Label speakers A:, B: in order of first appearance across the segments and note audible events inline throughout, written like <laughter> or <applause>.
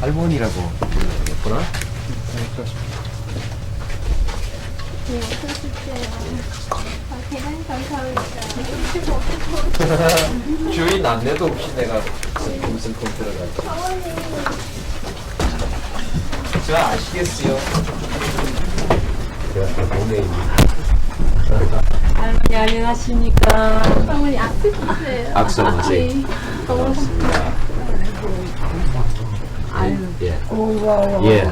A: 할머니라고 불러야겠구나.
B: 네? 아, 대단히 감사합니다.
A: 주인 안내도 없이 내가 슬픔슬픔 들어가지. 저 아시겠어요? 제가 동네입니다.
C: 할머니 안녕하십니까?
B: 어머니 악수 주세요.
A: 악수하세요.
B: 네. 어머니.
C: 아유
A: 예.
C: 고마워.
A: 예.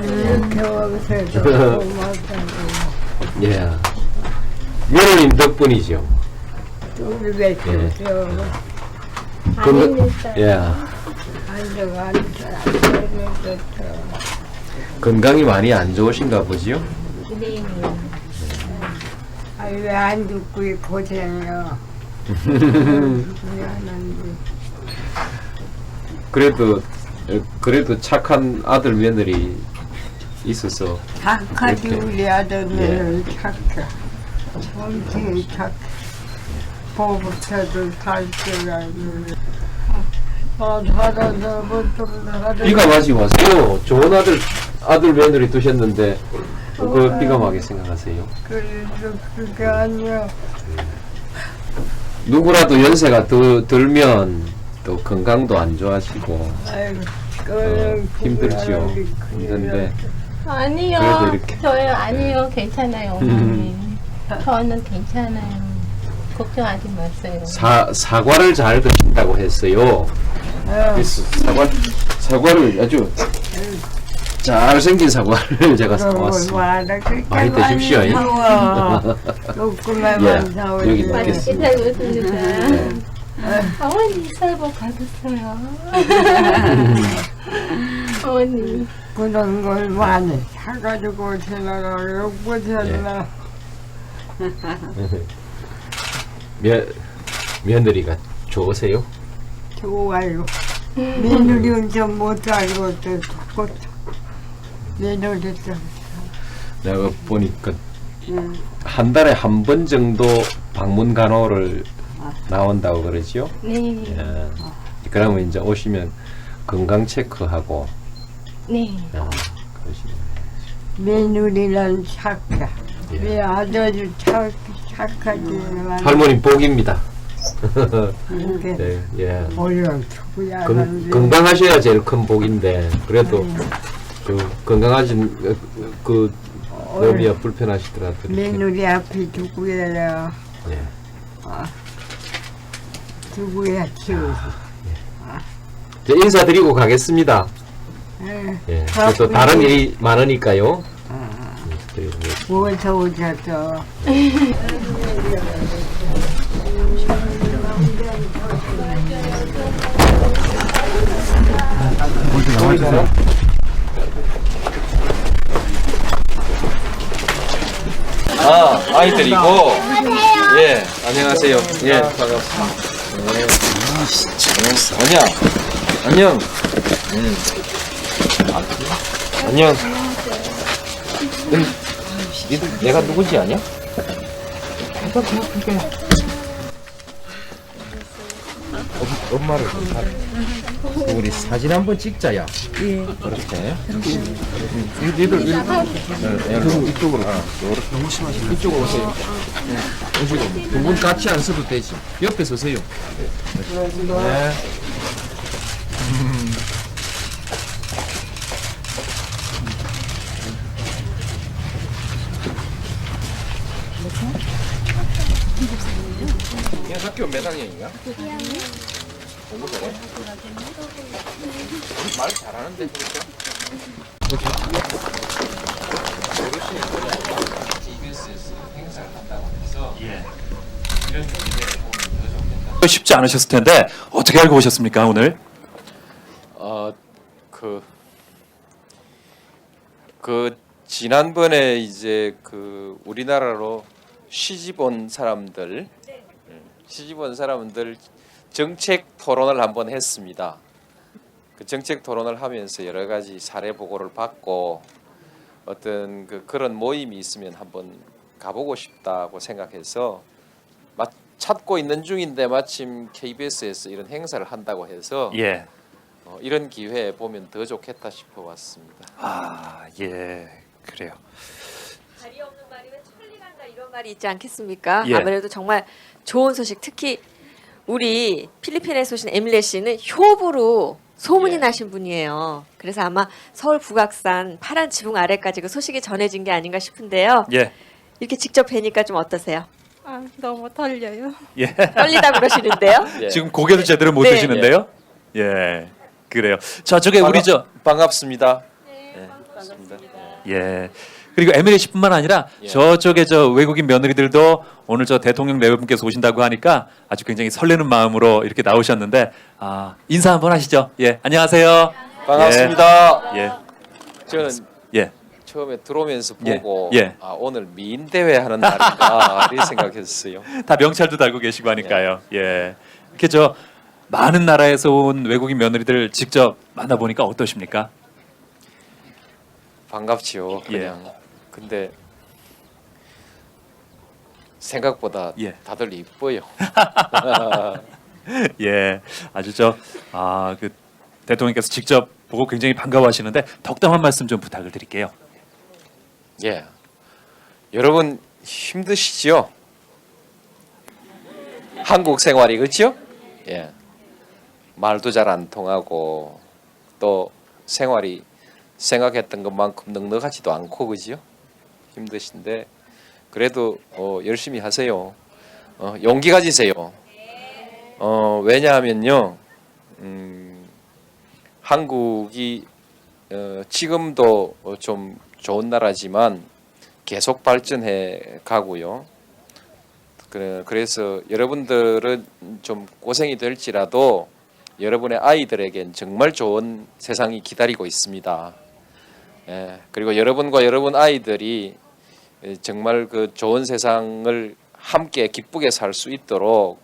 C: 이렇게 와서도 <laughs> 고맙다고.
A: 예. 며느님 덕분이죠.
C: 우리 뵙겠죠.
B: 아닙니다.
A: 예.
C: 앉아.
A: 건강이 많이 안 좋으신가 보지요?
B: 네.
C: 아유 왜안 이 고생해요. <laughs>
A: 그래도 그래도 착한 아들 며느리 있어서
C: 착하지
A: 이렇게.
C: 우리 아들은 착해. 엄청 착해. 보부터도 잘 줄알고. 아, 살아서 뭐좀.
A: 비가 마지 마세요. 좋은 아들 아들 며느리 두셨는데 그 비가 마게 생각하세요.
C: 그래도 그게 아니야.
A: 누구라도 연세가 더 들면 또 건강도 안 좋아지고
C: 아이고,
A: 어,
C: 그거는
A: 힘들지요.
C: 그거는
A: 힘든데
B: 아니요.
A: 그래도 이렇게.
B: 저요, 아니요. 괜찮아요, 어머니. 저는 괜찮아요. 걱정하지 마세요.
A: 사 사과를 잘 드신다고 했어요.
C: 어,
A: 그래서 사과 사과를 아주 잘 생긴 사과를 <laughs> 제가 사왔습니다.
C: 와라 그렇게
A: 많이 드십시오, <laughs> 예.
C: 사와. 조금만
A: 예,
C: 사오지.
A: 여기. 네.
B: 어머니 새해 복 받으세요. 어머니.
C: 그런 걸 많이 사가지고 지나가 욕보셨나.
A: 며 며느리가 좋으세요?
C: 좋아요. 며느리는 좀못 살고 또 좋고 며느리 좀.
A: 내가 보니까
C: 응.
A: 한 달에 한 번 정도 방문 간호를 나온다고 그러지요.
B: 네.
A: 예. 그러면 이제 오시면 건강 체크하고
B: 네.
A: 어, 그러시면
C: 며느리는 착해.
A: 예.
C: 내 아들이 착, 착하지만
A: 할머니 복입니다. <laughs> 네, 예. 건,
C: 하는데
A: 건강하셔야 제일 큰 복인데 그래도 그 건강하신 그, 그 몸이 불편하시더라도 이렇게
C: 며느리 앞에 누구예요?
A: 예.
C: 누구야 키우
A: 이제 인사드리고 가겠습니다.
C: 예.
A: 예. 또 다른 일이 많으니까요. 인사드리고
C: 어디서 오셨어?
A: 아, 아이들이고. 예, 안녕하세요. 예, 반갑습니다. 예. 안녕. 안녕. 음. 안녕. 음, 니들 내가 누군지 아냐? 엄- 엄마를 좀 잘. 우리 사진 한번 찍자야. 예. 그렇게. 음, 니들 이- 네, 네, 이쪽으로. 아, 요렇게. 너무 심하시네. 이쪽으로 오세요. 오시고 두분 같이 안 서도 되지. 옆에 서세요. 네. 그냥 학교 몇 학년인가? 말 잘하는데 그렇죠?
D: 쉽지 않으셨을 텐데 어떻게 알고 오셨습니까 오늘?
A: 어, 그, 그, 지난번에 이제 그 우리나라로 시집 온 사람들, 음, 시집 온 사람들 정책 토론을 한번 했습니다. 그 정책 토론을 하면서 여러 가지 사례 보고를 받고 어떤 그 그런 모임이 있으면 한번 가보고 싶다고 생각해서 마, 찾고 있는 중인데 마침 KBS에서 이런 행사를 한다고 해서
D: 예.
A: 어, 어, 이런 기회에 보면 더 좋겠다 싶어 왔습니다.
D: 아, 예. 그래요.
E: 다리 없는 말이 왜 천리 간다 이런 말이 있지 않겠습니까?
D: 예.
E: 아무래도 정말 좋은 소식 특히 우리 필리핀에서 오신 에밀레 씨는 효부로 소문이
A: 예.
E: 나신 분이에요. 그래서 아마 서울 북악산 파란 지붕 아래까지 그 소식이 전해진 게 아닌가 싶은데요.
D: 예.
E: 이렇게 직접 뵈니까 좀 어떠세요?
B: 아, 너무 떨려요.
D: 예. <laughs>
E: 떨리다 그러시는데요.
A: 예.
D: 지금 고개도 제대로 못
E: 네.
D: 드시는데요? 예. 그래요. 저쪽에 우리
A: 반갑-
D: 저
A: 반갑습니다. 네, 반갑습니다.
D: 예. 그리고 에미레이트뿐만 아니라
A: 예.
D: 저쪽에 저 외국인 며느리들도 오늘 저 대통령 내외분께서 오신다고 하니까 아주 굉장히 설레는 마음으로 이렇게 나오셨는데 아 인사 한번 하시죠. 예, 안녕하세요.
A: 반갑습니다.
D: 예,
A: 저는
D: 예,
A: 처음에 들어오면서
D: 예,
A: 보고
D: 예.
A: 아, 오늘 미인 대회 하는 날인가 <laughs> 이렇게 생각했어요.
D: 다 명찰도 달고 계시고 하니까요. 예, 이렇게 저 많은 나라에서 온 외국인 며느리들 직접 만나보니까 어떠십니까?
A: 반갑지요.
D: 예.
A: 그냥. 근데 생각보다
D: 예.
A: 다들 이뻐요. <laughs>
D: 예, 아주 저아그 대통령께서 직접 보고 굉장히 반가워하시는데 덕담 한 말씀 좀 부탁을 드릴게요.
A: 예. 여러분 힘드시죠? 한국 생활이 그렇죠? 예. 말도 잘 안 통하고 또 생활이 생각했던 것만큼 넉넉하지도 않고 그죠? 힘드신데 그래도 어, 열심히 하세요. 어, 용기 가지세요. 어, 왜냐하면요, 음, 한국이 어, 지금도 어, 좀 좋은 나라지만 계속 발전해 가고요. 그래, 그래서 여러분들은 좀 고생이 될지라도 여러분의 아이들에겐 정말 좋은 세상이 기다리고 있습니다. 예, 그리고 여러분과 여러분 아이들이 예, 정말 그 좋은 세상을 함께 기쁘게 살 수 있도록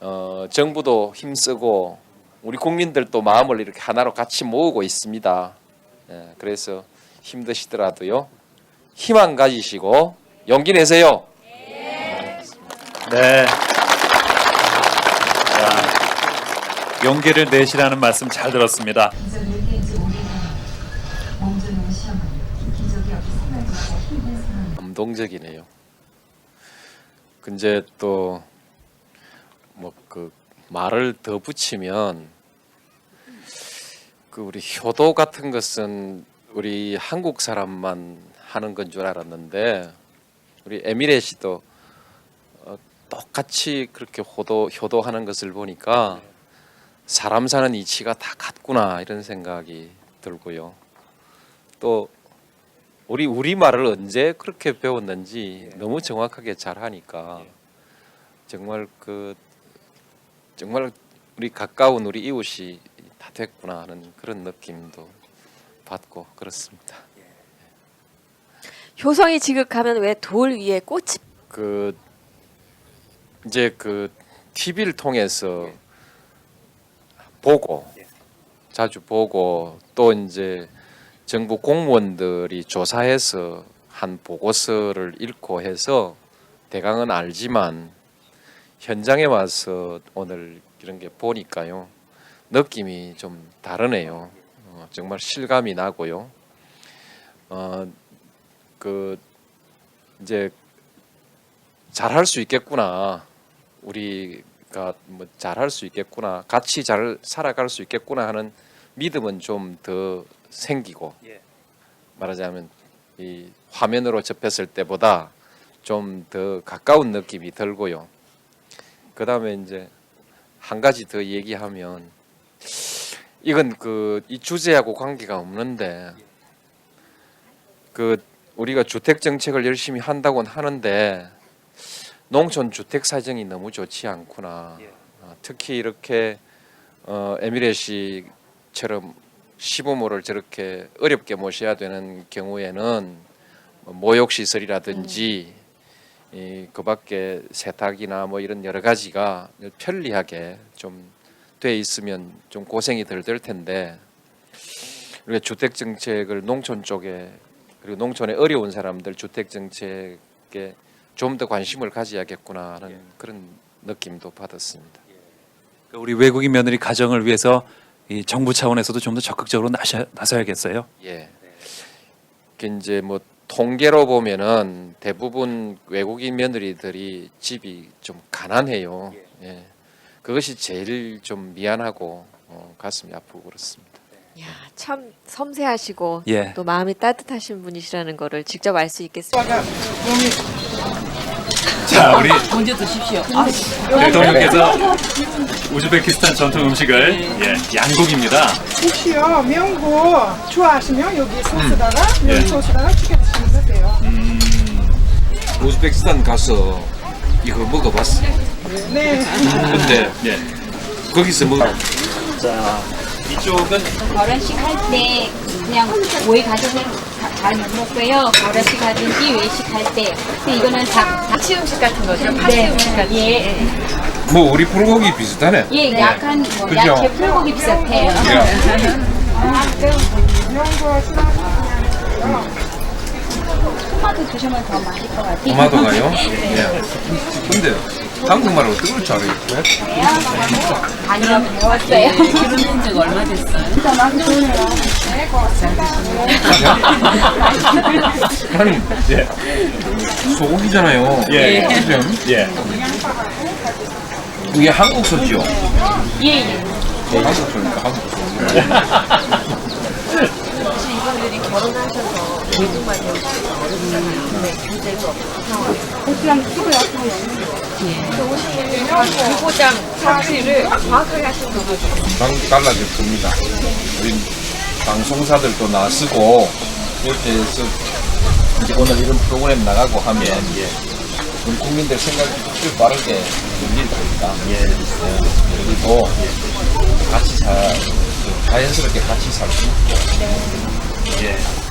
A: 어, 정부도 힘쓰고 우리 국민들도 마음을 이렇게 하나로 같이 모으고 있습니다. 예, 그래서 힘드시더라도요 희망 가지시고 용기 내세요.
D: 네. 자, 용기를 내시라는 말씀 잘 들었습니다.
A: 감동적이네요. 근데 또 뭐 그 말을 더 붙이면 그 우리 효도 같은 것은 우리 한국 사람만 하는 건 줄 알았는데 우리 에미레시도 어, 똑같이 그렇게 효도 효도하는 것을 보니까 사람 사는 이치가 다 같구나 이런 생각이 들고요. 또 우리 우리 말을 언제 그렇게 배웠는지 너무 정확하게 잘 하니까 정말 그 정말 우리 가까운 우리 이웃이 다 됐구나 하는 그런 느낌도 받고 그렇습니다.
E: 효성이 지극하면 왜 돌 위에 꽃이?
A: 그 이제 그 TV를 통해서 보고 자주 보고 또 이제 정부 공무원들이 조사해서 한 보고서를 읽고 해서 대강은 알지만 현장에 와서 오늘 이런 게 보니까요 느낌이 좀 다르네요. 어, 정말 실감이 나고요. 어, 그 이제 잘할 수 있겠구나. 우리가 뭐 잘할 수 있겠구나. 같이 잘 살아갈 수 있겠구나 하는 믿음은 좀더 생기고
D: 예.
A: 말하자면 이 화면으로 접했을 때보다 좀 더 가까운 느낌이 들고요. 그 다음에 이제 한 가지 더 얘기하면 이건 그 이 주제하고 관계가 없는데 그 우리가 주택 정책을 열심히 한다고는 하는데 농촌 주택 사정이 너무 좋지 않구나. 어, 특히 이렇게 어, 에미레시처럼 시부모를 저렇게 어렵게 모셔야 되는 경우에는 뭐 모욕 시설이라든지 이 그밖에 세탁이나 뭐 이런 여러 가지가 편리하게 좀 돼 있으면 좀 고생이 덜 될 텐데 우리가 주택 정책을 농촌 쪽에 그리고 농촌에 어려운 사람들 주택 정책에 좀 더 관심을 가져야겠구나 하는 그런 느낌도 받았습니다.
D: 우리 외국인 며느리 가정을 위해서 이 정부 차원에서도 좀 더 적극적으로 나셔, 나서야겠어요.
A: 예. 그 이제 뭐 통계로 보면은 대부분 외국인 며느리들이 집이 좀 가난해요. 예. 그것이 제일 좀 미안하고 어, 가슴이 아프고 그렇습니다.
E: 야, 참 섬세하시고
D: 예.
E: 또 마음이 따뜻하신 분이시라는 거를 직접 알 수 있겠습니다.
D: 자, 우리 먼저 드십시오. 대통령께서 우즈베키스탄 전통 음식을 예, 양고기입니다.
F: 혹시요 명고 좋아하시면 여기 소스다가
D: 예.
F: 면 소스다가 찍어 드시면 되세요.
A: 우즈베키스탄 가서 이거 먹어봤어.
F: 네.
A: 근데
D: 예.
A: 거기서 먹
D: 자, 이쪽은
G: 결혼식 할 때 그냥 오이 가져서 다- 잘 먹고요. 결혼식 하든지 외식 할 때. 근데 이거는 다, 다
E: 파치 음식 같은 거죠. 파치
G: 네.
E: 음식 같은
G: 예,
A: 뭐 우리 불고기 비슷하네.
G: 예, 약간 뭐
A: 그죠?
G: 야채 풀고기 비슷해요.
F: 싫어하시면
G: 토마토 드시면 더 맛있을 것 같아요.
A: 토마토가요? 예. 근데 한국말 어떻게 할 줄 알아요?
G: 아니요, 배웠어요. <laughs>
A: 아니, 예. 소고기잖아요.
D: 예.
A: 그죠?
D: 예.
A: 이게 한국 소죠?
G: 예, 예.
A: 한국 소니까 한국 소.
E: 이분들이 결혼하셔서 외국만 배우시고 고장 사투리를 정확하게 하시는 거죠.
A: 금방 달라질 겁니다. 우리 방송사들도 나서고 이렇게 해서 이제 오늘 이런 프로그램 나가고 하면 우리 국민들 생각이 쭉 빠르게 열릴 겁니다. 예. 그리고 같이 잘 자연스럽게 같이 살 수 있고
D: 예.